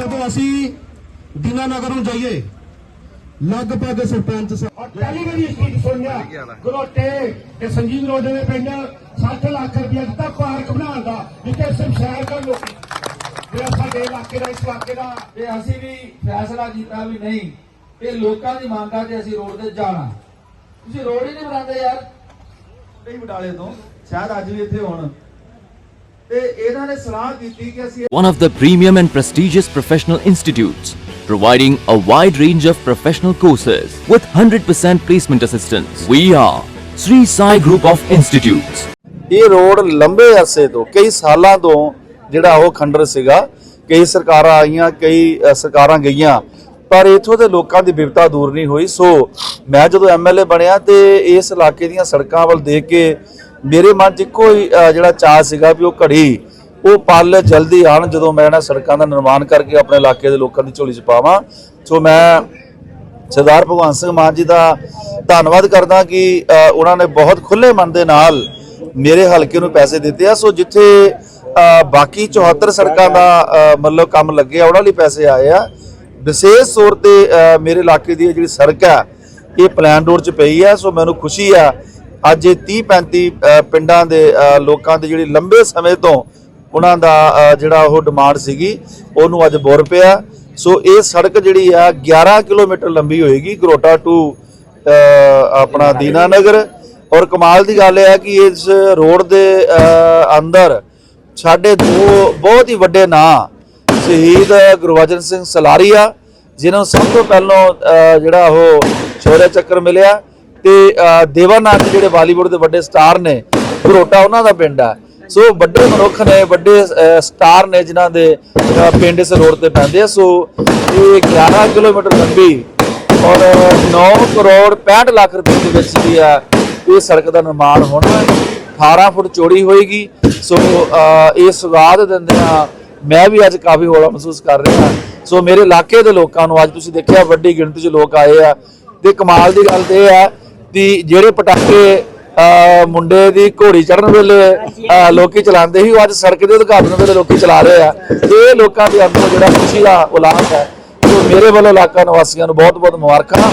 ਅਸੀਂ ਦੀਨਾਨਗਰ ਨੂੰ ਜਾਈਏ। ਲਗਭਗ ਸਰਪੰਚ ਸਾਹਿਬ ਟੈਲੀਵਿਜ਼ਨ ਸਪੀਚ ਸੁਣਿਆ। ਗਰੋਟੇ ਤੇ ਸੰਜੀਵ ਰੋਡੇ ਦੇ ਪਿੰਡ 60 ਲੱਖ ਰੁਪਏ ਦਿੱਤਾ ਪਾਰਕ ਬਣਾਉਣ ਦਾ ਜਿੱਥੇ ਸਿਰਫ ਸ਼ਹਿਰ ਦਾ ਲੋਕੀ ਜਿਹੜਾ ਸਾਡੇ ਇਲਾਕੇ ਦਾ ਇਸ ਇਲਾਕੇ ਦਾ। ਤੇ ਅਸੀਂ ਵੀ ਫੈਸਲਾ ਕੀਤਾ ਵੀ ਨਹੀਂ ਇਹ ਲੋਕਾਂ ਦੀ ਮੰਗ ਆ ਤੇ ਅਸੀਂ ਰੋਡ ਤੇ ਜਾਣਾ। ਤੁਸੀਂ ਰੋਡ ਹੀ ਨਹੀਂ ਬਣਾਉਂਦੇ ਯਾਰ। ਨਹੀਂ ਬਟਾਲੇ ਤੋਂ ਸ਼ਾਇਦ ਅੱਜ ਵੀ ਇੱਥੇ ਹੋਣ ਤੇ ਇਹਨਾਂ ਨੇ ਸਲਾਹ ਕੀਤੀ ਕਿ ਅਸੀਂ one of the premium and prestigious professional institutes, providing a wide range of professional courses with 100% placement assistance. We are Sri Sai Group of Institutes. ਇਹ ਰੋਡ ਲੰਬੇ ਅਰਸੇ ਤੋਂ ਕਈ ਸਾਲਾਂ ਤੋਂ ਜਿਹੜਾ ਉਹ ਖੰਡਰ ਸੀਗਾ ਕਈ ਸਰਕਾਰਾਂ ਆਈਆਂ ਕਈ ਸਰਕਾਰਾਂ ਗਈਆਂ ਪਰ ਇਥੋਂ ਦੇ ਲੋਕਾਂ ਦੀ ਬਿਪਤਾ ਦੂਰ ਨਹੀਂ ਹੋਈ ਸੋ ਮੈਂ ਜਦੋਂ ਐਮਐਲਏ ਬਣਿਆ ਤੇ ਇਸ ਇਲਾਕੇ ਦੀਆਂ ਸੜਕਾਂ ਵੱਲ ਦੇਖ ਕੇ ਮੇਰੇ ਮਨ 'ਚ ਇੱਕੋ ਹੀ ਜਿਹੜਾ ਚਾਹ ਸੀਗਾ ਵੀ ਉਹ ਘੜੀ, ਉਹ ਪਲ ਜਲਦੀ ਆਣ ਜਦੋਂ ਮੈਂ ਇਹਨਾਂ ਸੜਕਾਂ ਦਾ ਨਿਰਮਾਣ ਕਰਕੇ ਆਪਣੇ ਇਲਾਕੇ ਦੇ ਲੋਕਾਂ ਦੀ ਝੋਲੀ 'ਚ ਪਾਵਾਂ। ਸੋ ਮੈਂ ਸਰਦਾਰ ਭਗਵੰਤ ਸਿੰਘ ਮਾਨ ਜੀ ਦਾ ਧੰਨਵਾਦ ਕਰਦਾ ਕਿ ਉਹਨਾਂ ਨੇ ਬਹੁਤ ਖੁੱਲੇ ਮਨ ਦੇ ਨਾਲ ਮੇਰੇ ਹਲਕੇ ਨੂੰ ਪੈਸੇ ਦਿੱਤੇ ਆ। ਸੋ ਜਿੱਥੇ ਬਾਕੀ 74 ਸੜਕਾਂ ਦਾ ਮਤਲਬ ਕੰਮ ਲੱਗਿਆ, ਉਹਨਾਂ ਲਈ ਪੈਸੇ ਆਏ ਆ। ਵਿਸ਼ੇਸ਼ ਤੌਰ ਤੇ ਮੇਰੇ ਇਲਾਕੇ ਦੀ ਜਿਹੜੀ ਸੜਕ ਆ ਇਹ ਪਲਾਨ ਰੋਡ 'ਚ ਪਈ ਆ। ਸੋ ਮੈਨੂੰ ਖੁਸ਼ੀ ਆ ਅੱਜ ਇਹ 30 35 ਅ, ਪਿੰਡਾਂ ਦੇ ਲੋਕਾਂ ਦੀ ਜਿਹੜੀ ਲੰਬੇ ਸਮੇਂ ਤੋਂ ਉਹਨਾਂ ਦਾ ਜਿਹੜਾ ਉਹ ਡਿਮਾਂਡ ਸੀਗੀ ਉਹਨੂੰ ਅੱਜ ਬੁਰ ਪਿਆ। ਸੋ ਇਹ ਸੜਕ ਜਿਹੜੀ ਆ 11 ਕਿਲੋਮੀਟਰ ਲੰਬੀ ਹੋਏਗੀ ਗਰੋਟਾ ਟੂ ਆਪਣਾ ਦੀਨਾਨਗਰ। ਔਰ ਕਮਾਲ ਦੀ ਗੱਲ ਇਹ ਹੈ ਕਿ ਇਸ ਰੋਡ ਦੇ ਅੰਦਰ ਸਾਡੇ ਦੋ ਬਹੁਤ ਹੀ ਵੱਡੇ ਨਾਂ ਸ਼ਹੀਦ ਗੁਰਬਚਨ ਸਿੰਘ ਸਲਾਰੀਆ ਜਿਨ੍ਹਾਂ ਨੂੰ ਸਭ ਤੋਂ ਪਹਿਲਾਂ ਜਿਹੜਾ ਉਹ ਸ਼ੌਰਯ ਚੱਕਰ ਮਿਲਿਆ। ਤੇ ਅ, ਜਿਹੜੇ ਬਾਲੀਵੁੱਡ ਦੇ ਵੱਡੇ ਸਟਾਰ ਨੇ ਘਰੋਟਾ ਉਹਨਾਂ ਦਾ ਪਿੰਡ ਆ। ਸੋ ਵੱਡੇ ਮਨੁੱਖ ਨੇ ਵੱਡੇ ਸਟਾਰ ਨੇ ਜਿਨ੍ਹਾਂ ਦੇ ਪਿੰਡ ਇਸ ਰੋਡ ਤੇ ਪੈਂਦੇ ਆ। ਸੋ ਇਹ 11 ਕਿਲੋਮੀਟਰ ਲੰਬੀ ਔਰ 9 ਕਰੋੜ 65 ਲੱਖ ਰੁਪਏ ਦੇ ਵਿੱਚ ਜਿਹੜੀ ਆ ਇਹ ਸੜਕ ਦਾ ਨਿਰਮਾਣ ਹੋਣਾ 18 ਫੁੱਟ ਚੌੜੀ ਹੋਏਗੀ। ਸੋ ਇਹ ਸੁਗਾਤ ਦਿੰਦੇ ਆ। ਮੈਂ ਵੀ ਅੱਜ ਕਾਫੀ ਹੌਲਾ ਮਹਿਸੂਸ ਕਰ ਰਿਹਾ ਸੋ ਮੇਰੇ ਇਲਾਕੇ ਦੇ ਲੋਕਾਂ ਨੂੰ ਅੱਜ ਤੁਸੀਂ ਦੇਖਿਆ ਵੱਡੀ ਗਿਣਤੀ 'ਚ ਲੋਕ ਆਏ ਆ। ਤੇ ਕਮਾਲ ਦੀ ਗੱਲ ਤੇ ਇਹ ਆ ਕਿ ਜਿਹੜੇ ਪਟਾਕੇ ਮੁੰਡੇ ਦੀ ਘੋੜੀ ਚੜਨ ਵੇਲੇ ਲੋਕੀ ਚਲਾਉਂਦੇ ਸੀ ਉਹ ਅੱਜ ਸੜਕ ਦੇ ਉਦਘਾਟਨ ਵੇਲੇ ਲੋਕੀ ਚਲਾ ਰਹੇ ਆ। ਇਹ ਲੋਕਾਂ ਦੇ ਅੰਦਰ ਜਿਹੜਾ ਖੁਸ਼ੀ ਦਾ ਉਲਾਸ ਹੈ ਸੋ ਮੇਰੇ ਵੱਲੋਂ ਇਲਾਕਾ ਨਿਵਾਸੀਆਂ ਨੂੰ ਬਹੁਤ ਬਹੁਤ ਮੁਬਾਰਕਾਂ।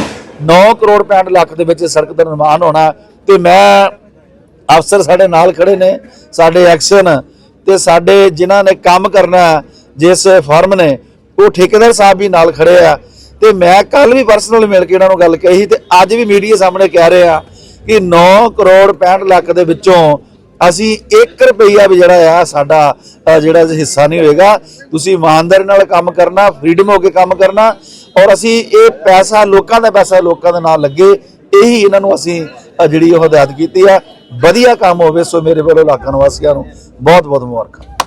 9 ਕਰੋੜ 65 ਲੱਖ ਦੇ ਵਿੱਚ ਸੜਕ ਦਾ ਨਿਰਮਾਣ ਹੋਣਾ ਤੇ ਮੈਂ ਅਫਸਰ ਸਾਡੇ ਨਾਲ ਖੜੇ ਨੇ ਸਾਡੇ ਐਕਸ਼ਨ ਤੇ ਸਾਡੇ ਜਿਨ੍ਹਾਂ ਨੇ ਕੰਮ ਕਰਨਾ ਜਿਸ ਫਰਮ ਨੇ ਉਹ ਠੇਕੇਦਾਰ ਸਾਹਿਬ ਵੀ ਨਾਲ ਖੜੇ ਆ। ਤੇ ਮੈਂ ਕੱਲ ਵੀ ਪਰਸਨਲ ਮਿਲ ਕੇ ਇਹਨਾਂ ਨੂੰ ਗੱਲ ਕਹੀ ਤੇ ਅੱਜ ਵੀ ਮੀਡੀਆ ਸਾਹਮਣੇ ਕਹਿ ਰਹੇ ਆ ਕਿ 9 ਕਰੋੜ 65 ਲੱਖ ਦੇ ਵਿੱਚੋਂ ਅਸੀਂ 1 ਰੁਪਈਆ ਵੀ ਜਿਹੜਾ ਆ ਸਾਡਾ ਜਿਹੜਾ ਹਿੱਸਾ ਨਹੀਂ ਹੋਏਗਾ। ਤੁਸੀਂ ਇਮਾਨਦਾਰੀ ਨਾਲ ਕੰਮ ਕਰਨਾ ਫਰੀडम ਹੋ ਕੇ ਕੰਮ ਕਰਨਾ ਔਰ ਅਸੀਂ ਇਹ ਪੈਸਾ ਲੋਕਾਂ ਦਾ ਪੈਸਾ ਲੋਕਾਂ ਦੇ ਨਾਲ ਲੱਗੇ, ਇਹੀ ਇਹਨਾਂ ਨੂੰ ਅਸੀਂ ਜਿਹੜੀ ਉਹ ਹਦਾਇਤ ਕੀਤੀ ਆ। ਵਧੀਆ ਕੰਮ ਹੋਵੇ ਸੋ ਮੇਰੇ ਵੱਲੋਂ ਇਲਾਕਾ ਨਿਵਾਸੀਆਂ ਨੂੰ ਬਹੁਤ ਬਹੁਤ ਮੁਬਾਰਕਾਂ।